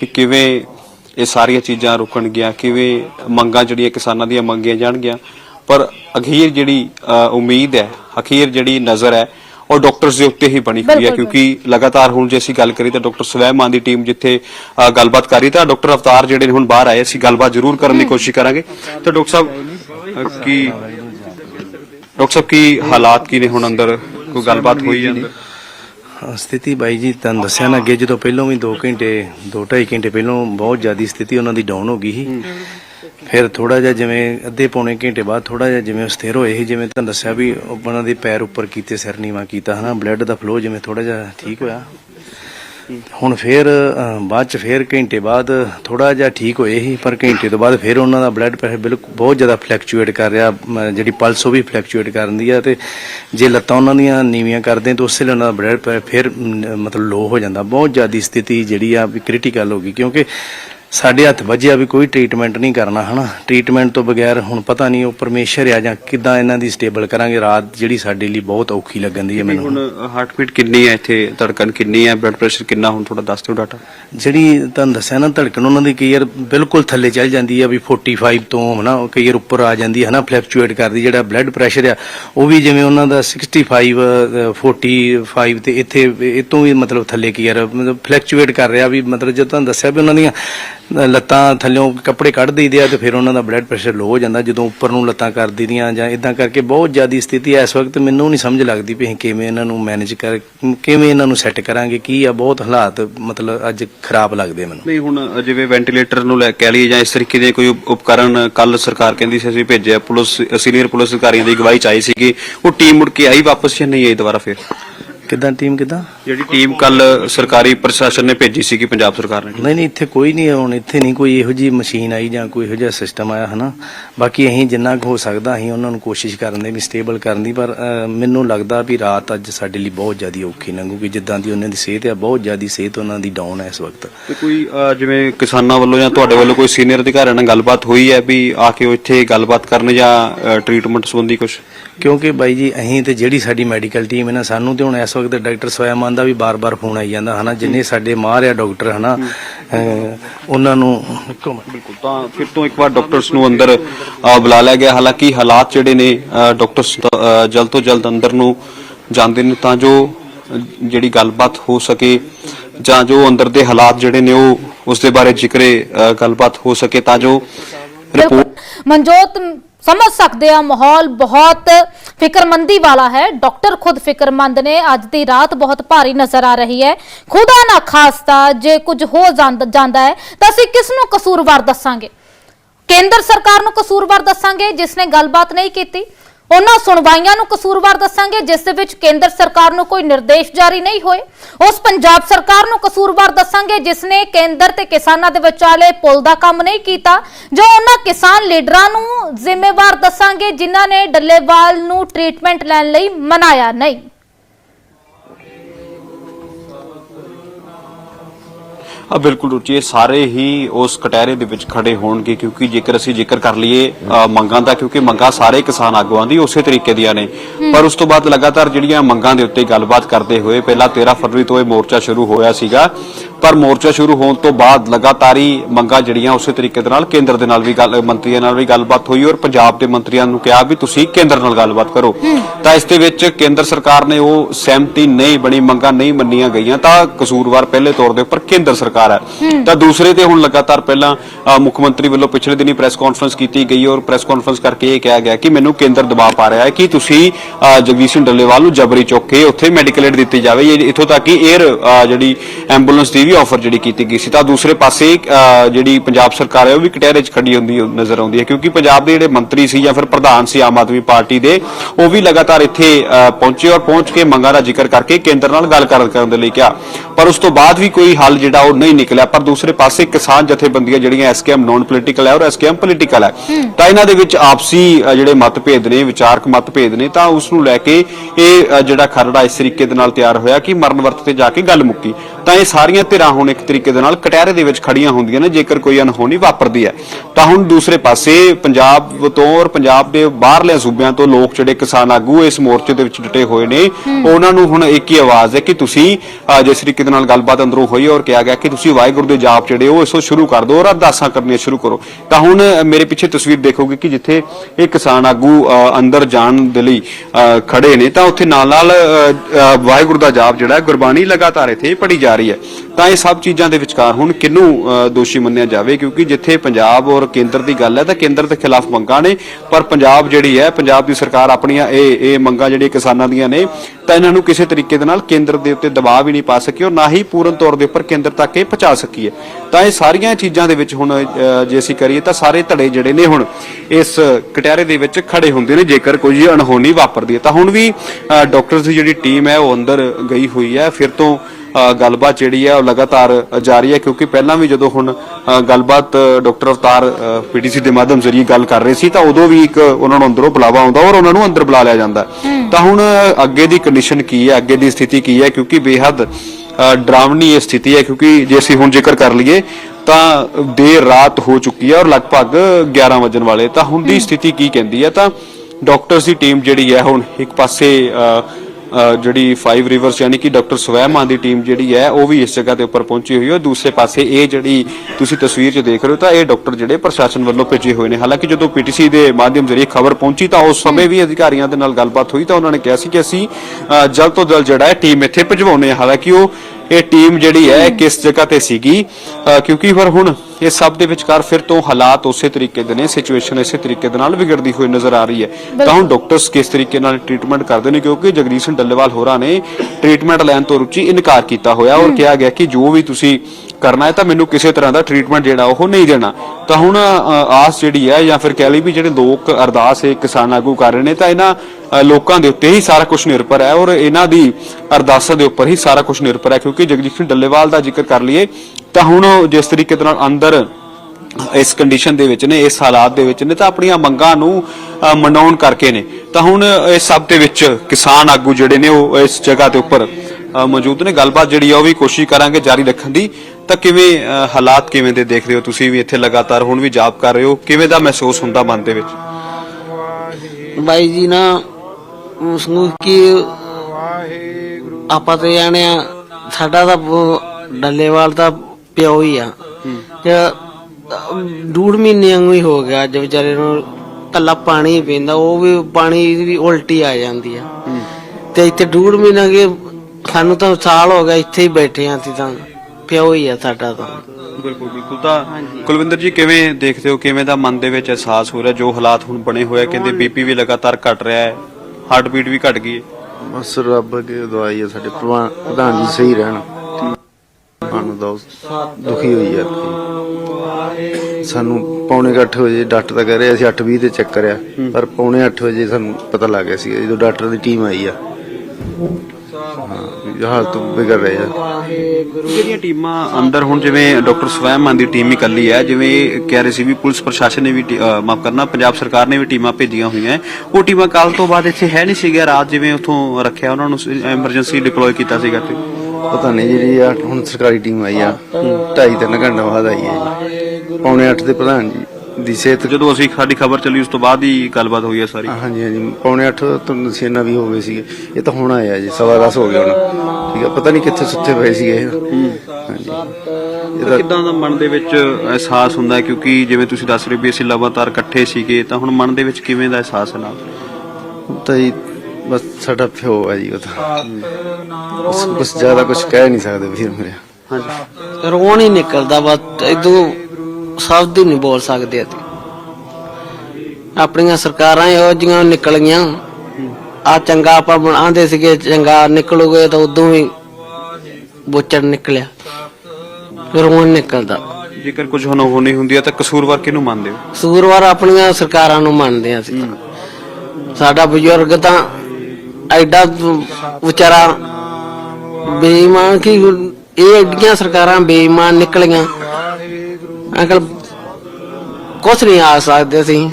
ਕਿ ਕਿਵੇਂ ਇਹ ਸਾਰੀਆਂ ਚੀਜ਼ਾਂ ਰੁਕਣਗੀਆਂ ਕਿਵੇਂ ਮੰਗਾਂ ਜਿਹੜੀਆਂ ਕਿਸਾਨਾਂ ਦੀਆਂ ਮੰਗੀਆਂ ਜਾਣਗੀਆਂ। ਪਰ ਅਖੀਰ ਜਿਹੜੀ ਉਮੀਦ ਹੈ ਅਖੀਰ ਜਿਹੜੀ ਨਜ਼ਰ ਹੈ ਉਹ ਡਾਕਟਰਸ ਦੇ ਉੱਤੇ ਹੀ ਬਣੀ ਹੋਈ ਹੈ। ਕਿਉਂਕਿ ਲਗਾਤਾਰ ਹੁਣ ਜੇ ਅਸੀਂ ਗੱਲ ਕਰੀ ਤਾਂ ਡਾਕਟਰ ਸਵੈਮਾਨ ਦੀ ਟੀਮ ਜਿੱਥੇ ਗੱਲਬਾਤ ਕਰ ਰਹੀ ਤਾਂ ਡਾਕਟਰ ਅਵਤਾਰ ਜਿਹੜੇ ਹੁਣ ਬਾਹਰ ਆਏ ਅਸੀਂ ਗੱਲਬਾਤ ਜ਼ਰੂਰ ਕਰਨ ਦੀ ਕੋਸ਼ਿਸ਼ ਕਰਾਂਗੇ। ਤਾਂ ਡਾਕਟਰ ਸਾਹਿਬ ਕੀ ਡਾਕਟਰ ਸਾਹਿਬ ਕੀ ਹਾਲਾਤ ਕੀ ਨੇ ਹੁਣ ਅੰਦਰ? ਕੋਈ ਗੱਲਬਾਤ ਹੋਈ ਹੈ ਅੰਦਰ? ਹਾਂ, ਸਥਿਤੀ ਬਾਈ ਜੀ ਤੁਹਾਨੂੰ ਦੱਸਿਆ ਨਾ ਅੱਗੇ ਜਦੋਂ ਪਹਿਲਾਂ ਵੀ 2 ਘੰਟੇ 2.5 ਘੰਟੇ ਪਹਿਲਾਂ ਬਹੁਤ ਜ਼ਿਆਦੀ ਸਥਿਤੀ ਉਹਨਾਂ ਦੀ ਡਾਊਨ ਹੋ ਗਈ ਸੀ। ਫਿਰ ਥੋੜਾ ਜਿਹਾ ਜਿਵੇਂ ਅੱਧੇ ਪੌਣੇ ਘੰਟੇ ਬਾਅਦ ਥੋੜਾ ਜਿਹਾ ਜਿਵੇਂ ਸਥਿਰ ਹੋਏ ਸੀ ਜਿਵੇਂ ਤੁਹਾਨੂੰ ਦੱਸਿਆ ਵੀ ਉਹਨਾਂ ਦੇ ਪੈਰ ਉੱਪਰ ਕੀਤੇ ਸਿਰ ਨੀਵਾ ਕੀਤਾ ਹਨਾ ਬਲੱਡ ਦਾ ਫਲੋ ਜਿਵੇਂ ਥੋੜਾ ਜਿਹਾ ਠੀਕ ਹੋਇਆ। ਹੁਣ ਫਿਰ ਬਾਅਦ ਚ ਫਿਰ ਘੰਟੇ ਬਾਅਦ ਥੋੜਾ ਜਿਹਾ ਠੀਕ ਹੋਏ ਸੀ, ਪਰ ਘੰਟੇ ਤੋਂ ਬਾਅਦ ਫਿਰ ਉਹਨਾਂ ਦਾ ਬਲੱਡ ਪ੍ਰੈਸ਼ਰ ਬਿਲਕੁਲ ਬਹੁਤ ਜ਼ਿਆਦਾ ਫਲੈਕਚੁਏਟ ਕਰ ਰਿਹਾ ਜਿਹੜੀ ਪਲਸ ਉਹ ਵੀ ਫਲੈਕਚੁਏਟ ਕਰਦੀ ਆ ਤੇ ਜੇ ਲੱਤਾਂ ਉਹਨਾਂ ਦੀਆਂ ਨੀਵੀਆਂ ਕਰਦੇ ਤਾਂ ਉਸੇ ਲਈ ਉਹਨਾਂ ਦਾ ਬਲੱਡ ਪ੍ਰੈਸ਼ਰ ਫਿਰ ਮਤਲਬ ਲੋ ਹੋ ਜਾਂਦਾ। ਬਹੁਤ ਜ਼ਿਆਦੀ ਸਥਿਤੀ ਜਿਹੜੀ ਆ ਵੀ ਕ੍ਰਿਟੀਕਲ ਹੋ ਗਈ, ਕਿਉਂਕਿ ਸਾਡੇ ਹੱਥ ਵੱਜਿਆ ਵੀ ਕੋਈ ਟ੍ਰੀਟਮੈਂਟ ਨਹੀਂ ਕਰਨਾ ਹਨਾ? ਟ੍ਰੀਟਮੈਂਟ ਤੋਂ ਬਗੈਰ ਹੁਣ ਪਤਾ ਨਹੀਂ ਉਹ ਪਰਮੇਸ਼ਰ ਆ ਜਾਂ ਕਿੱਦਾਂ ਇਹਨਾਂ ਦੀ ਸਟੇਬਲ ਕਰਾਂਗੇ। ਰਾਤ ਜਿਹੜੀ ਸਾਡੇ ਲਈ ਬਹੁਤ ਔਖੀ ਲੱਗਣ ਦੀ ਹੈ ਮੈਨੂੰ। ਹੁਣ ਹਾਰਟ ਬੀਟ ਕਿੰਨੀ ਹੈ ਇੱਥੇ? ਧੜਕਨ ਕਿੰਨੀ ਹੈ? ਬਲੱਡ ਪ੍ਰੈਸ਼ਰ ਕਿੰਨਾ? ਹੁਣ ਥੋੜਾ ਦੱਸ ਦਿਓ ਡਾਟਾ ਜਿਹੜੀ ਤੁਹਾਨੂੰ ਦੱਸਿਆ ਨਾ ਧੜਕਣ ਉਹਨਾਂ ਦੀ ਕਈ ਵਾਰ ਬਿਲਕੁਲ ਥੱਲੇ ਚੱਲ ਜਾਂਦੀ ਆ ਵੀ 45 ਤੋਂ ਹਨਾ? ਕਈ ਵਾਰ ਉੱਪਰ ਆ ਜਾਂਦੀ ਹੈ ਹਨਾ? ਫਲਕਚੁਏਟ ਕਰਦੀ ਜਿਹੜਾ ਬਲੱਡ ਪ੍ਰੈਸ਼ਰ ਆ ਉਹ ਵੀ ਜਿਵੇਂ ਉਹਨਾਂ ਦਾ 65 ਅ, 45 ਤੇ ਇੱਥੇ ਇਹ ਤੋਂ ਵੀ ਮਤਲਬ ਥੱਲੇ ਕੀ ਯਾਰ ਮਤਲਬ ਫਲਕਚੁਏਟ ਕਰ ਰਿਹਾ ਵੀ ਮਤਲਬ ਜਦੋਂ ਤੁਹਾਨੂੰ ਦੱਸਿਆ ਵੀ ਉਹਨਾਂ ਦੀਆਂ ਲੱਤਾਂ ਥੱਲਿਓਂ ਕੱਪੜੇ ਕੱਢ ਦਈਦੇ ਆ ਤੇ ਫਿਰ ਉਹਨਾਂ ਦਾ ਬਲੱਡ ਪ੍ਰੈਸ਼ਰ ਲੋ ਹੋ ਜਾਂਦਾ। ਜਦੋਂ ਉੱਪਰ ਨੂੰ ਲੱਤਾਂ ਕਰ ਦਈਦੀਆਂ ਜਾਂ ਇਦਾਂ ਕਰਕੇ ਬਹੁਤ ਜ਼ਿਆਦੀ ਸਥਿਤੀ ਹੈ ਇਸ ਵਕਤ ਮੈਨੂੰ ਨਹੀਂ ਸਮਝ ਲੱਗਦੀ ਵੀ ਅਸੀਂ ਕਿਵੇਂ ਇਹਨਾਂ ਨੂੰ ਮੈਨੇਜ ਕਰ, ਕਿਵੇਂ ਇਹਨਾਂ ਨੂੰ ਸੈੱਟ ਕਰਾਂਗੇ, ਕੀ ਆ, ਬਹੁਤ ਹਾਲਾਤ ਮਤਲਬ ਅੱਜ ਖਰਾਬ ਲੱਗਦੇ ਮੈਨੂੰ। ਨਹੀਂ, ਹੁਣ ਜਿਵੇਂ ਵੈਂਟੀਲੇਟਰ ਨੂੰ ਲੈ ਕੇ ਲਈਏ ਜਾਂ ਇਸ ਤਰੀਕੇ ਦੇ ਕੋਈ ਉਪ- ਉਪਕਰਨ ਕੱਲ ਸਰਕਾਰ ਕਹਿੰਦੀ ਸੀ ਅਸੀਂ ਭੇਜਿਆ, ਪੁਲਿਸ ਸੀਨੀਅਰ ਪੁਲਿਸ ਅਧਿਕਾਰੀਆਂ ਦੀ ਅਗਵਾਈ ਚ ਆਈ ਸੀਗੀ। ਉਹ ਟੀਮ ਮੁੜ ਕੇ ਆਈ ਵਾਪਸ ਜਾਂ ਨਹੀਂ ਆਈ ਦੁਬਾਰਾ ਫਿਰ? ਕਿਦਾਂ ਟੀਮ ਕਿਦਾਂ? ਜਿਹੜੀ ਟੀਮ ਕੱਲ ਸਰਕਾਰੀ ਪ੍ਰਸ਼ਾਸਨ ਨੇ ਭੇਜੀ ਸੀਗੀ ਪੰਜਾਬ ਸਰਕਾਰ ਨੇ। ਨਹੀਂ ਨਹੀਂ ਇੱਥੇ ਕੋਈ ਨਹੀਂ ਹੁਣ ਇੱਥੇ ਨਹੀਂ ਕੋਈ ਇਹੋ ਜੀ ਮਸ਼ੀਨ ਆਈ ਜਾਂ ਕੋਈ ਇਹੋ ਜਿਹਾ ਸਿਸਟਮ ਆਇਆ ਹਨਾ? ਬਾਕੀ ਅਸੀਂ ਜਿੰਨਾ ਕੁ ਹੋ ਸਕਦਾ ਅਸੀਂ ਉਹਨਾਂ ਨੂੰ ਕੋਸ਼ਿਸ਼ ਕਰਨ ਦੇ ਵੀ ਸਟੇਬਲ ਕਰਨ ਦੀ ਪਰ ਅਹ, ਮੈਨੂੰ ਲੱਗਦਾ ਵੀ ਰਾਤ ਅੱਜ ਸਾਡੇ ਲਈ ਬਹੁਤ ਜ਼ਿਆਦਾ ਔਖੀ ਲੰਘੂਗੀ ਜਿੱਦਾਂ ਦੀ ਉਹਨਾਂ ਦੀ ਸਿਹਤ ਹੈ ਬਹੁਤ ਜ਼ਿਆਦਾ ਸਿਹਤ ਉਹਨਾਂ ਦੀ ਡਾਊਨ ਹੈ ਇਸ ਵਕਤ। ਤੇ ਕੋਈ ਅਹ, ਜਿਵੇਂ ਕਿਸਾਨਾਂ ਵੱਲੋਂ ਜਾਂ ਤੁਹਾਡੇ ਵੱਲੋਂ ਕੋਈ ਸੀਨੀਅਰ ਅਧਿਕਾਰੀਆਂ ਨਾਲ ਗੱਲਬਾਤ ਹੋਈ ਹੈ ਵੀ ਆ ਕੇ ਉਹ ਇੱਥੇ ਗੱਲਬਾਤ ਕਰਨ ਜਾਂ ਟ੍ਰੀਟਮੈਂਟ ਸੰਬੰਧੀ ਕੁਝ ਕਿਉਂਕਿ ਬਾਈ ਜੀ ਅਸੀਂ ਤੇ ਜਿਹੜੀ ਸਾਡੀ ਮੈਡੀਕਲ ਟੀਮ ਹੈ ਨਾ ਸਾਨੂੰ ਤੇ ਹੁਣ ਇਸ ਵਕਤ ਡਾਕਟਰ ਸਵੈਮਾਨ ਦਾ ਵੀ ਬਾਰ-ਬਾਰ ਫੋਨ ਆਈ ਜਾਂਦਾ ਹਨਾ ਜਿੰਨੇ ਸਾਡੇ ਮਾਹਰ ਆ ਡਾਕਟਰ ਹਨਾ ਉਹਨਾਂ ਨੂੰ ਬਿਲਕੁਲ ਤਾਂ ਫਿਰ ਤੋਂ ਇੱਕ ਵਾਰ ਡਾਕਟਰਸ ਨੂੰ ਅੰਦਰ ਬੁਲਾ ਲਿਆ ਗਿਆ। ਹਾਲਾਂਕਿ ਹਾਲਾਤ ਜਿਹੜੇ ਨੇ ਡਾਕਟਰਸ ਜਲਦ ਤੋਂ ਜਲਦ ਅੰਦਰ ਨੂੰ ਜਾਂਦੇ ਨੇ ਤਾਂ ਜੋ ਜਿਹੜੀ ਗੱਲਬਾਤ ਹੋ ਸਕੇ ਜਾਂ ਜੋ ਅੰਦਰ ਦੇ ਹਾਲਾਤ ਜਿਹੜੇ ਨੇ ਉਹ ਉਸ ਦੇ ਬਾਰੇ ਜ਼ਿਕਰੇ ਗੱਲਬਾਤ ਹੋ ਸਕੇ ਤਾਂ ਜੋ ਰਿਪੋਰਟ ਮਨਜੋਤ ਸਮਝ ਸਕਦੇ ਆ, ਮਾਹੌਲ ਬਹੁਤ ਫਿਕਰਮੰਦੀ ਵਾਲਾ ਹੈ। ਡਾਕਟਰ ਖੁਦ ਫਿਕਰਮੰਦ ਨੇ, ਅੱਜ ਦੀ ਰਾਤ ਬਹੁਤ ਭਾਰੀ ਨਜ਼ਰ ਆ ਰਹੀ ਹੈ। ਖੁਦਾ ਨਾ ਖਾਸਤਾ, ਜੇ ਕੁਝ ਹੋ ਜਾਂਦ- ਜਾਂਦਾ ਹੈ, ਤਾਂ ਅਸੀਂ ਕਿਸ ਨੂੰ ਕਸੂਰਵਾਰ ਦੱਸਾਂਗੇ? ਕੇਂਦਰ ਸਰਕਾਰ ਨੂੰ ਕਸੂਰਵਾਰ ਦੱਸਾਂਗੇ, ਜਿਸ ਨੇ ਗੱਲਬਾਤ ਨਹੀਂ ਕੀਤੀ। ਉਹਨਾਂ ਸੁਣਵਾਈਆਂ ਨੂੰ ਕਸੂਰਵਾਰ ਦੱਸਾਂਗੇ, ਜਿਸ ਦੇ ਵਿੱਚ ਕੇਂਦਰ ਸਰਕਾਰ ਨੂੰ ਕੋਈ ਨਿਰਦੇਸ਼ ਜਾਰੀ ਨਹੀਂ ਹੋਏ। ਉਸ ਪੰਜਾਬ ਸਰਕਾਰ ਨੂੰ ਕਸੂਰਵਾਰ ਦੱਸਾਂਗੇ, ਜਿਸ ਨੇ ਕੇਂਦਰ ਤੇ ਕਿਸਾਨਾਂ ਦੇ ਵਿਚਾਲੇ ਪੁਲ ਦਾ ਕੰਮ ਨਹੀਂ ਕੀਤਾ, ਜੋ ਉਹਨਾਂ ਕਿਸਾਨ ਲੀਡਰਾਂ ਨੂੰ ਜ਼ਿੰਮੇਵਾਰ ਦੱਸਾਂਗੇ, ਜਿਨ੍ਹਾਂ ਨੇ ਡੱਲੇਵਾਲ ਨੂੰ ਟ੍ਰੀਟਮੈਂਟ ਲੈਣ ਲਈ ਮਨਾਇਆ ਨਹੀਂ। ਆ ਬਿਲਕੁਲ ਰੁਚੀ ਸਾਰੇ ਹੀ ਉਸ ਕਟਹਿਰੇ ਦੇ ਵਿੱਚ ਖੜੇ ਹੋਣਗੇ ਕਿਉਂਕਿ ਜੇਕਰ ਅਸੀਂ ਜ਼ਿਕਰ ਕਰ ਲਈਏ ਮੰਗਾਂ ਦਾ ਕਿਉਂਕਿ ਮੰਗਾਂ ਸਾਰੇ ਕਿਸਾਨ ਆਗੂਆਂ ਦੀ ਉਸੇ ਤਰੀਕੇ ਦੀਆਂ ਨੇ। ਪਰ ਉਸ ਤੋਂ ਬਾਅਦ ਲਗਾਤਾਰ ਜਿਹੜੀਆਂ ਮੰਗਾਂ ਦੇ ਉੱਤੇ ਗੱਲਬਾਤ ਕਰਦੇ ਹੋਏ ਪਹਿਲਾਂ 13 ਫਰਵਰੀ ਤੋਂ ਇਹ ਮੋਰਚਾ ਸ਼ੁਰੂ ਹੋਇਆ ਸੀਗਾ। ਪਰ ਮੋਰਚਾ ਸ਼ੁਰੂ ਹੋਣ ਤੋਂ ਬਾਅਦ ਲਗਾਤਾਰ ਹੀ ਮੰਗਾਂ ਜਿਹੜੀਆਂ ਉਸੇ ਤਰੀਕੇ ਦੇ ਨਾਲ ਕੇਂਦਰ ਦੇ ਨਾਲ ਵੀ ਗੱਲ ਮੰਤਰੀਆਂ ਨਾਲ ਵੀ ਗੱਲਬਾਤ ਹੋਈ ਔਰ ਪੰਜਾਬ ਦੇ ਮੰਤਰੀਆਂ ਨੂੰ ਕਿਹਾ ਵੀ ਤੁਸੀਂ ਕੇਂਦਰ ਨਾਲ ਗੱਲਬਾਤ ਕਰੋ। ਤਾਂ ਇਸ ਦੇ ਵਿੱਚ ਕੇਂਦਰ ਸਰਕਾਰ ਨੇ ਉਹ ਸਹਿਮਤੀ ਨਹੀਂ ਬਣੀ ਮੰਗਾਂ ਨਹੀਂ ਮੰਨੀਆਂ ਗਈਆਂ। ਤਾਂ ਕਸੂਰਵਾਰ ਪਹਿਲੇ ਤੌਰ ਦੇ ਉੱਪਰ ਕੇਂਦਰ ਸਰਕਾਰ ਹੈ। ਤਾਂ ਦੂਸਰੇ ਤੇ ਹੁਣ ਲਗਾਤਾਰ ਪਹਿਲਾਂ ਅ, ਮੁੱਖ ਮੰਤਰੀ ਵੱਲੋਂ ਪਿਛਲੇ ਦਿਨੀ ਪ੍ਰੈਸ ਕਾਨਫਰੰਸ ਕੀਤੀ ਗਈ ਔਰ ਪ੍ਰੈਸ ਕਾਨਫਰੰਸ ਕਰਕੇ ਇਹ ਕਿਹਾ ਗਿਆ ਕਿ ਮੈਨੂੰ ਕੇਂਦਰ ਦਬਾਅ ਪਾ ਰਿਹਾ ਹੈ ਕਿ ਤੁਸੀਂ ਅ, ਜਗਦੀਸ਼ ਸਿੰਘ ਡੱਲੇਵਾਲ ਨੂੰ ਜਬਰੀ ਚੁੱਕ ਕੇ ਉੱਥੇ ਮੈਡੀਕਲ ਏਡ ਦਿੱਤੀ ਜਾਵੇ। ਇਹ ਇਥੋਂ ਤੱਕ ਕਿ 에ਅਰ ਜਿਹੜੀ ਐਂਬੂਲੈਂਸ ਦੀ ਵੀ ਆਫਰ ਜਿਹੜੀ ਕੀਤੀ ਗਈ ਸੀ। ਤਾਂ ਦੂਸਰੇ ਪਾਸੇ ਅ, ਜਿਹੜੀ ਪੰਜਾਬ ਸਰਕਾਰ ਹੈ ਉਹ ਵੀ ਕਟਹਿਰੇ 'ਚ ਖੜੀ ਹੁੰਦੀ ਨਜ਼ਰ ਆਉਂਦੀ ਹੈ। ਕਿਉਂਕਿ ਪੰਜਾਬ ਦੇ ਜਿਹੜੇ ਮੰਤਰੀ ਸੀ ਜਾਂ ਫਿਰ ਪ੍ਰਧਾਨ ਸੀ ਆਮ ਆਦਮੀ ਪਾਰਟੀ ਦੇ ਉਹ ਵੀ ਲਗਾਤਾਰ ਇੱਥੇ ਅ, ਪਹੁੰਚੇ ਔਰ ਪਹੁੰਚ ਕੇ ਮੰਗਾਂ ਦਾ ਜ਼ਿਕਰ ਕਰਕੇ ਕੇਂਦਰ ਨਾਲ ਗੱਲ ਕਰਨ ਕਰਨ ਦੇ ਲਈ ਕਿਹਾ। ਪਰ ਉਸ ਤੋਂ ਬਾਅਦ ਵੀ ਕੋਈ ਹੱਲ ਜਿਹੜਾ ਉਹ ਨਹੀਂ ਨਿਕਲਿਆ ਪਰ ਦੂਸਰੇ ਪਾਸੇ ਕਿਸਾਨ ਜਥੇਬੰਦੀਆਂ ਜਿਹੜੀਆਂ ਐਸਕੇਐਮ ਨੌਨ ਪੋਲੀਟੀਕਲ ਹੈ ਔਰ ਐਸਕੇਐਮ ਪੋਲੀਟੀਕਲ ਹੈ। ਤਾਂ ਇਹਨਾਂ ਦੇ ਵਿੱਚ ਆਪਸੀ ਜਿਹੜੇ ਮਤਭੇਦ ਨੇ ਵਿਚਾਰਕ ਮਤਭੇਦ ਨੇ ਤਾਂ ਉਸ ਨੂੰ ਲੈ ਕੇ ਇਹ ਜਿਹੜਾ ਖਰੜਾ ਇਸ ਤਰੀਕੇ ਦੇ ਨਾਲ ਤਿਆਰ ਹੋਇਆ ਕਿ ਮਰਨ ਵਰਤ ਤੇ ਜਾ ਕੇ ਗੱਲ ਮੁੱਕੀ। ਤਾਂ ਇਹ ਸਾਰੀਆਂ ਧਿਰਾਂ ਹੁਣ ਇੱਕ ਤਰੀਕੇ ਦੇ ਨਾਲ ਕਟਹਿਰੇ ਦੇ ਵਿੱਚ ਖੜੀਆਂ ਹੁੰਦੀਆਂ ਨੇ ਜੇਕਰ ਕੋਈ ਅਨਹੋਣੀ ਵਾਪਰਦੀ ਹੈ। ਤਾਂ ਹੁਣ ਦੂਸਰੇ ਪਾਸੇ ਪੰਜਾਬ ਤੋਂ ਔਰ ਪੰਜਾਬ ਦੇ ਬਾਹਰਲੇ ਸੂਬਿਆਂ ਤੋਂ ਲੋਕ ਜਿਹੜੇ ਕਿਸਾਨ ਆਗੂ ਇਸ ਮੋਰਚੇ ਦੇ ਵਿੱਚ ਡਟੇ ਹੋਏ ਨੇ ਉਹਨਾਂ ਨੂੰ ਹੁਣ ਇੱਕ ਹੀ ਆਵਾਜ਼ ਹੈ ਕਿ ਤੁਸੀਂ ਜਿਸ ਤਰੀਕੇ ਦੇ ਨਾਲ ਗੱਲਬਾਤ ਅੰਦਰੋਂ ਹੋਈ ਔਰ ਕਿਹਾ ਗਿਆ ਕਿ ਤੁਸੀਂ ਵਾਹਿਗੁਰੂ ਦੇ ਜਾਪ ਜਿਹੜੇ ਉਹ ਇਸੋ ਸ਼ੁਰੂ ਕਰ ਦਿਓ ਔਰ ਅਰਦਾਸਾਂ ਕਰਨੀਆਂ ਸ਼ੁਰੂ ਕਰੋ। ਤਾਂ ਹੁਣ ਮੇਰੇ ਪਿੱਛੇ ਤਸਵੀਰ ਦੇਖੋਗੇ ਕਿ ਜਿੱਥੇ ਇਹ ਕਿਸਾਨ ਆਗੂ ਅੰਦਰ ਜਾਣ ਦੇ ਲਈ ਖੜੇ ਨੇ, ਤਾਂ ਉੱਥੇ ਨਾਲ ਨਾਲ ਵਾਹਿਗੁਰੂ ਦਾ ਜਾਪ ਜਿਹੜਾ ਗੁਰਬਾਣੀ ਲਗਾਤਾਰ ਇੱਥੇ ਪੜੀ ਜਾ ਰਹੀ ਹੈ। ਤਾਂ ਇਹ ਸਭ ਚੀਜ਼ਾਂ ਦੇ ਵਿਚਕਾਰ ਹੁਣ ਕਿਹਨੂੰ ਦੋਸ਼ੀ ਮੰਨਿਆ ਜਾਵੇ? ਕਿਉਂਕਿ ਜਿੱਥੇ ਪੰਜਾਬ ਔਰ ਕੇਂਦਰ ਦੀ ਗੱਲ ਹੈ, ਤਾਂ ਕੇਂਦਰ ਦੇ ਖਿਲਾਫ ਮੰਗਾਂ ਨੇ, ਪਰ ਪੰਜਾਬ ਜਿਹੜੀ ਹੈ, ਪੰਜਾਬ ਦੀ ਸਰਕਾਰ ਆਪਣੀਆਂ ਇਹ ਇਹ ਮੰਗਾਂ ਜਿਹੜੀਆਂ ਕਿਸਾਨਾਂ ਦੀਆਂ ਨੇ, ਤਾਂ ਇਹਨਾਂ ਨੂੰ ਕਿਸੇ ਤਰੀਕੇ ਦੇ ਨਾਲ ਕੇਂਦਰ ਦੇ ਉੱਤੇ ਦਬਾਅ ਵੀ ਨਹੀਂ ਪਾ ਸਕੀ, ਔਰ ਨਾ ਹੀ ਪੂਰਨ ਤੌਰ ਦੇ ਉੱਪਰ ਕੇਂਦਰ ਤੱਕ ਇਹ ਪਹੁੰਚਾ ਸਕੀ ਹੈ ਤਾਂ ਇਹ ਸਾਰੀਆਂ ਚੀਜ਼ਾਂ ਦੇ ਵਿੱਚ ਹੁਣ ਜੇ ਅਸੀਂ ਕਰੀਏ ਤਾਂ ਸਾਰੇ ਧੜੇ ਜਿਹੜੇ ਨੇ ਹੁਣ ਇਸ ਕਟਹਿਰੇ ਦੇ ਵਿੱਚ ਖੜੇ ਹੁੰਦੇ ਨੇ ਜੇਕਰ ਕੋਈ ਅਣਹੋਣੀ ਵਾਪਰਦੀ ਹੈ। ਤਾਂ ਹੁਣ ਵੀ ਡਾਕਟਰਸ ਦੀ ਜਿਹੜੀ ਟੀਮ ਹੈ ਉਹ ਅੰਦਰ ਗਈ ਹੋਈ ਹੈ। ਫਿਰ ਤੋਂ ਗੱਲਬਾਤ ਜਿਹੜੀ ਹੈ ਉਹ ਲਗਾਤਾਰ ਜਾਰੀ ਹੈ ਕਿਉਂਕਿ ਪਹਿਲਾਂ ਵੀ ਜਦੋਂ ਹੁਣ ਗੱਲਬਾਤ ਡਾਕਟਰ ਅਵਤਾਰ ਪੀਟੀਸੀ ਦੇ ਮਾਧਿਅਮ ਜ਼ਰੀਏ ਗੱਲ ਕਰ ਰਹੇ ਸੀ ਤਾਂ ਉਦੋਂ ਵੀ ਇੱਕ ਉਹਨਾਂ ਨੂੰ ਅੰਦਰੋਂ ਬੁਲਾਵਾ ਆਉਂਦਾ ਔਰ ਉਹਨਾਂ ਨੂੰ ਅੰਦਰ ਬੁਲਾ ਲਿਆ ਜਾਂਦਾ। ਤਾਂ ਹੁਣ ਅੱਗੇ ਦੀ ਕੰਡੀਸ਼ਨ ਕੀ ਹੈ ਅੱਗੇ ਦੀ ਸਥਿਤੀ ਕੀ ਹੈ ਕਿਉਂਕਿ ਬੇਹੱਦ ਡਰਾਵਣੀ ਇਹ ਸਥਿਤੀ ਹੈ ਕਿਉਂਕਿ ਜੇ ਅਸੀਂ ਹੁਣ ਜ਼ਿਕਰ ਕਰ ਲਈਏ ਤਾਂ ਦੇਰ ਰਾਤ ਹੋ ਚੁੱਕੀ ਹੈ ਔਰ ਲਗਭਗ 11 ਵਜਣ ਵਾਲੇ ਤਾਂ ਹੁਣ ਦੀ ਸਥਿਤੀ ਕੀ ਕਹਿੰਦੀ ਹੈ? ਤਾਂ ਡਾਕਟਰਸ ਦੀ ਟੀਮ ਜਿਹੜੀ ਹੈ ਹੁਣ ਇੱਕ ਪਾਸੇ ਜਿਹੜੀ ਫਾਈਵ ਰਿਵਰਸ ਯਾਨੀ ਕਿ ਡਾਕਟਰ ਸਵੈਮਾਨ ਦੀ ਟੀਮ ਜਿਹੜੀ ਹੈ, ਉਹ ਵੀ ਇਸ ਜਗ੍ਹਾ ਦੇ ਉੱਪਰ ਪਹੁੰਚੀ ਹੋਈ ਹੈ। ਦੂਸਰੇ ਪਾਸੇ ਇਹ ਜਿਹੜੀ ਤੁਸੀਂ ਤਸਵੀਰ 'ਚ ਦੇਖ ਰਹੇ ਹੋ ਤਾਂ ਇਹ ਡਾਕਟਰ ਜਿਹੜੇ ਪ੍ਰਸ਼ਾਸਨ ਵੱਲੋਂ ਭੇਜੇ ਹੋਏ ਨੇ। ਹਾਲਾਂਕਿ ਜਦੋਂ ਪੀਟੀਸੀ ਦੇ ਮਾਧਿਅਮ ਜ਼ਰੀਏ ਖਬਰ ਪਹੁੰਚੀ ਤਾਂ ਉਸ ਸਮੇਂ ਵੀ ਅਧਿਕਾਰੀਆਂ ਦੇ ਨਾਲ ਗੱਲਬਾਤ ਹੋਈ ਤਾਂ ਉਹਨਾਂ ਨੇ ਕਿਹਾ ਸੀ ਕਿ ਅਸੀਂ ਜਲਦ ਤੋਂ ਜਲਦ ਜਿਹੜਾ ਹੈ ਟੀਮ ਇੱਥੇ ਭਿਜਵਾਉਣੇ ਆ ਹਾਲਾਂਕਿ ਉਹ ਇਹ ਟੀਮ ਜਿਹੜੀ ਹੈ ਕਿਸ ਜਗ੍ਹਾ ਤੇ ਸੀਗੀ? ਕਿਉਂਕਿ ਪਰ ਹੁਣ ਇਹ ਸਭ ਦੇ ਵਿਚਕਾਰ ਫਿਰ ਤੋਂ ਹਾਲਾਤ ਉਸੇ ਤਰੀਕੇ ਦੇ ਨੇ ਸਿਚੁਏਸ਼ਨ ਇਸੇ ਤਰੀਕੇ ਦੇ ਨਾਲ ਵਿਗੜਦੀ ਹੋਈ ਨਜ਼ਰ ਆ ਰਹੀ ਹੈ। ਤਾਂ ਹੁਣ ਡਾਕਟਰਸ ਕਿਸ ਤਰੀਕੇ ਨਾਲ ਟ੍ਰੀਟਮੈਂਟ ਕਰਦੇ ਨੇ? ਕਿਉਂਕਿ ਜਗਦੀਸ਼ ਸਿੰਘ ਡੱਲੇਵਾਲ ਹੋਰਾਂ ਨੇ ਟ੍ਰੀਟਮੈਂਟ ਲੈਣ ਤੋਂ ਰੁਚੀ ਇਨਕਾਰ ਕੀਤਾ ਹੋਇਆ ਔਰ ਕਿਹਾ ਗਿਆ ਕਿ ਜੋ ਵੀ ਤੁਸੀਂ ਕਰਨਾ ਹੈ ਤਾਂ ਮੈਨੂੰ ਕਿਸੇ ਤਰ੍ਹਾਂ ਦਾ ਟ੍ਰੀਟਮੈਂਟ ਜਿਹੜਾ ਉਹ ਨਹੀਂ ਦੇਣਾ। ਤਾਂ ਹੁਣ ਆਸ ਜਿਹੜੀ ਹੈ ਜਾਂ ਫਿਰ ਕਹਿ ਲਈ ਵੀ ਜਿਹੜੇ ਲੋਕ ਅਰਦਾਸ ਇਹ ਕਿਸਾਨ ਆਗੂ ਕਰ ਰਹੇ ਨੇ ਤਾਂ ਇਹਨਾਂ ਲੋਕਾਂ ਦੇ ਉੱਤੇ ਹੀ ਸਾਰਾ ਕੁਝ ਨਿਰਭਰ ਹੈ ਔਰ ਇਹਨਾਂ ਦੀ ਅਰਦਾਸਾਂ ਦੇ ਉੱਪਰ ਹੀ ਸਾਰਾ ਕੁਝ ਨਿਰਭਰ ਹੈ, ਕਿਉਂਕਿ ਜਗਦੀਸ਼ ਸਿੰਘ ਡੱਲੇਵਾਲ ਦਾ ਜ਼ਿਕਰ ਕਰ ਲਈਏ ਤਾਂ ਹੁਣ ਜਿਸ ਤਰੀਕੇ ਨਾਲ ਅੰਦਰ ਇਸ ਕੰਡੀਸ਼ਨ ਦੇ ਵਿੱਚ ਨੇ, ਇਸ ਹਾਲਾਤ ਦੇ ਵਿੱਚ ਨੇ, ਤਾਂ ਆਪਣੀਆਂ ਮੰਗਾਂ ਨੂੰ ਮਨਾਉਣ ਕਰਕੇ ਨੇ। ਤਾਂ ਹੁਣ ਇਸ ਸਭ ਦੇ ਵਿੱਚ ਕਿਸਾਨ ਆਗੂ ਜਿਹੜੇ ਨੇ, ਉਹ ਇਸ ਜਗ੍ਹਾ ਦੇ ਉੱਪਰ ਮੌਜੂਦ ਨੇ। ਗੱਲਬਾਤ ਜਿਹੜੀ ਆ ਉਹ ਵੀ ਕੋਸ਼ਿਸ਼ ਕਰਾਂਗੇ ਜਾਰੀ ਰੱਖਣ ਦੀ। ਤਾਂ ਕਿਵੇਂ ਹਾਲਾਤ ਕਿਵੇਂ ਦੇ ਦੇਖ ਰਹੇ ਹੋ ਤੁਸੀਂ ਵੀ ਇੱਥੇ ਲਗਾਤਾਰ ਹੁਣ ਵੀ ਜਾਬ ਕਰ ਰਹੇ ਹੋ? ਕਿਵੇਂ ਦਾ ਮਹਿਸੂਸ ਹੁੰਦਾ ਮਨ ਦੇ ਵਿੱਚ? ਬਾਈ ਜੀ ਨਾ ਉਸ ਨੂੰ ਕੀ ਆਪਾਂ ਤੇ ਜਾਣੇ ਆ ਸਾਡਾ ਤਾਂ ਡੱਲੇਵਾਲ ਦਾ ਪਿਓ ਹੀ ਆ। ਤੇ ਡੂੜ ਮਹੀਨੇ ਵਾਂਗੂ ਹੀ ਹੋ ਗਿਆ ਅੱਜ ਵਿਚਾਰੇ ਨੂੰ ਕੱਲਾ ਪਾਣੀ ਪੀਂਦਾ ਉਹ ਵੀ ਪਾਣੀ ਦੀ ਵੀ ਉਲਟੀ ਆ ਜਾਂਦੀ ਆ। ਤੇ ਇੱਥੇ ਡੂੜ ਮਹੀਨਾ ਕੇ ਸਾਨੂੰ ਤਾਂ ਸਾਲ ਹੋ ਗਿਆ ਇੱਥੇ ਹੀ ਬੈਠੇ ਆ ਅਸੀਂ ਤਾਂ ਪਿਓ ਹੀ ਆ ਸਾਡਾ ਤਾਂ। ਬਿਲਕੁਲ ਬਿਲਕੁਲ ਤਾਂ ਕੁਲਵਿੰਦਰ ਜੀ ਕਿਵੇਂ ਦੇਖਦੇ ਹੋ ਕਿਵੇਂ ਦਾ ਮਨ ਦੇ ਵਿੱਚ ਅਹਿਸਾਸ ਹੋ ਰਿਹਾ ਜੋ ਹਾਲਾਤ ਹੁਣ ਬਣੇ ਹੋਏ ਆ ਕਹਿੰਦੇ ਬੀਪੀ ਵੀ ਲਗਾਤਾਰ ਘਟ ਰਿਹਾ ਹੈ। ਹਾਰਟ ਬੀਟ ਵੀ ਘਟ ਗਈ ਹੈ। ਬਸ ਰੱਬ ਅੱਗੇ ਦਵਾਈ ਹੈ ਸਾਡੇ ਪ੍ਰਧਾਨ ਪ੍ਰਧਾਨ ਜੀ ਸਹੀ ਰਹਿਣ। ਸਾਨੂੰ ਤਾਂ ਦੁਖੀ ਹੋਈ ਯਾਰ ਸਾਨੂੰ ਪੌਣੇ 8 ਵਜੇ ਡਾਕਟਰ ਤਾਂ ਕਹਿ ਰਿਹਾ ਸੀ 8:20 ਤੇ ਚੈੱਕ ਕਰਿਆ। ਪਰ ਪੌਣੇ 8 ਵਜੇ ਸਾਨੂੰ ਪਤਾ ਲੱਗ ਗਿਆ ਸੀ ਜਦੋਂ ਡਾਕਟਰ ਦੀ ਟੀਮ ਆਈ ਆ। ਹਾਲਤ ਵਿਗੜ ਰਹੀ ਆ। ਜਿਹੜੀਆਂ ਟੀਮਾਂ ਅੰਦਰ ਹੁਣ ਜਿਵੇਂ ਡਾਕਟਰ ਸਵੈਮਾਨ ਦੀ ਟੀਮ ਹੀ ਇਕੱਲੀ ਹੈ ਜਿਵੇਂ ਕਹਿ ਰਹੇ ਸੀ ਵੀ ਪੁਲਿਸ ਪ੍ਰਸ਼ਾਸਨ ਨੇ ਵੀ ਮਾਫ ਕਰਨਾ ਪੰਜਾਬ ਸਰਕਾਰ ਨੇ ਵੀ ਟੀਮਾਂ ਭੇਜੀਆਂ ਹੋਈਆਂ ਹੈ। ਉਹ ਟੀਮਾਂ ਕੱਲ ਤੋਂ ਬਾਅਦ ਇੱਥੇ ਹੈ ਨਹੀਂ ਸੀਗਾ ਰਾਤ ਜਿਵੇਂ ਉੱਥੋਂ ਰੱਖਿਆ ਉਹਨਾਂ ਨੂੰ ਐਮਰਜੈਂਸੀ ਡਿਪਲੋਏ ਕੀਤਾ ਸੀਗਾ ਤੇ ਪਤਾ ਨਹੀਂ ਜਿਹੜੀ ਆ ਹੁਣ ਸਰਕਾਰੀ ਟੀਮ ਆਈ ਆ ਢਾਈ ਤਿੰਨ ਘੰਟੇ ਬਾਅਦ ਆਈ ਹੈ ਜੀ। ਪੌਣੇ 8 ਦੇ ਪ੍ਰਧਾਨ ਜੀ। ਦੀ ਸਿਹਤ ਜਦੋਂ ਅਸੀਂ ਸਾਡੀ ਖਬਰ ਚੱਲੀ ਉਸ ਤੋਂ ਬਾਅਦ ਹੀ ਗੱਲਬਾਤ ਹੋਈ ਹੈ ਸਾਰੀ। ਹਾਂਜੀ ਹਾਂਜੀ। ਪੌਣੇ 8 ਤੋਂ ਨਸੀਨਾ ਵੀ ਹੋ ਗਏ ਸੀਗੇ। ਇਹ ਤਾਂ ਹੁਣ ਆਇਆ ਜੀ ਸਵਾ ਦਸ ਹੋ ਗਿਆ ਹੁਣ। ਠੀਕ ਆ ਪਤਾ ਨਹੀਂ ਕਿੱਥੇ ਸੁੱਤੇ ਪਏ ਸੀਗੇ ਇਹ। ਹਾਂਜੀ। ਇਹਦਾ ਕਿਦਾਂ ਦਾ ਮਨ ਦੇ ਵਿੱਚ ਅਹਿਸਾਸ ਹੁੰਦਾ ਹੈ? ਕਿਉਂਕਿ ਜਿਵੇਂ ਤੁਸੀਂ ਦੱਸ ਰਹੇ ਵੀ ਅਸੀਂ ਲਗਾਤਾਰ ਇਕੱਠੇ ਸੀਗੇ ਤਾਂ ਹੁਣ ਮਨ ਦੇ ਵਿੱਚ ਕਿਵੇਂ ਦਾ ਅਹਿਸਾਸ ਹੈ ਨਾਲ? ਤਾਂ ਜੀ ਬਸ ਸਾਡਾ ਪਿਓ ਹੈ ਜੀ ਉਹ ਤਾਂ। ਕੁਝ ਜ਼ਿਆਦਾ ਕੁਝ ਕਹਿ ਨਹੀਂ ਸਕਦੇ ਵੀਰ ਮੇਰੇ। ਹਾਂਜੀ। ਰੋਣ ਹੀ ਨਿਕਲਦਾ ਬਸ। ਇਦੋਂ ਸ਼ਬਦ ਹੀ ਨਹੀਂ ਬੋਲ ਸਕਦੇ ਅਸੀਂ। ਆਪਣੀਆਂ ਸਰਕਾਰਾਂ ਇਹੋ ਜਿਹੀਆਂ ਨਿਕਲ ਗਈਆਂ ਆ ਚੰਗਾ ਆਪਾਂ ਬਣਾਉਂਦੇ ਸੀਗੇ ਚੰਗਾ ਨਿਕਲੂਗੇ ਤਾਂ ਉਦੋਂ ਵੀ ਬੋਚੜ ਨਿਕਲਿਆ। ਰੋਣ ਨਿਕਲਦਾ। ਜੇਕਰ ਕੁਝ ਹੁਣ ਹੋਣੀ ਹੁੰਦੀ ਹੈ ਤਾਂ ਕਸੂਰਵਾਰ ਕਿਹਨੂੰ ਮੰਨਦੇ ਹੋ? ਸੂਰਵਾਰ ਆਪਣੀਆਂ ਸਰਕਾਰਾਂ ਨੂੰ ਮੰਨਦੇ ਆ ਅਸੀਂ। ਸਾਡਾ ਬਜ਼ੁਰਗ ਤਾਂ ਐਡਾ ਵਿਚਾਰਾ ਬੇਈਮਾਨ ਕੀ ਇਹ ਐਡੀਆਂ ਸਰਕਾਰਾਂ ਬੇਈਮਾਨ ਨਿਕਲੀਆਂ। ਅੰਕਲ ਕੁਛ ਨਹੀਂ ਆ ਸਕਦੇ ਅਸੀਂ।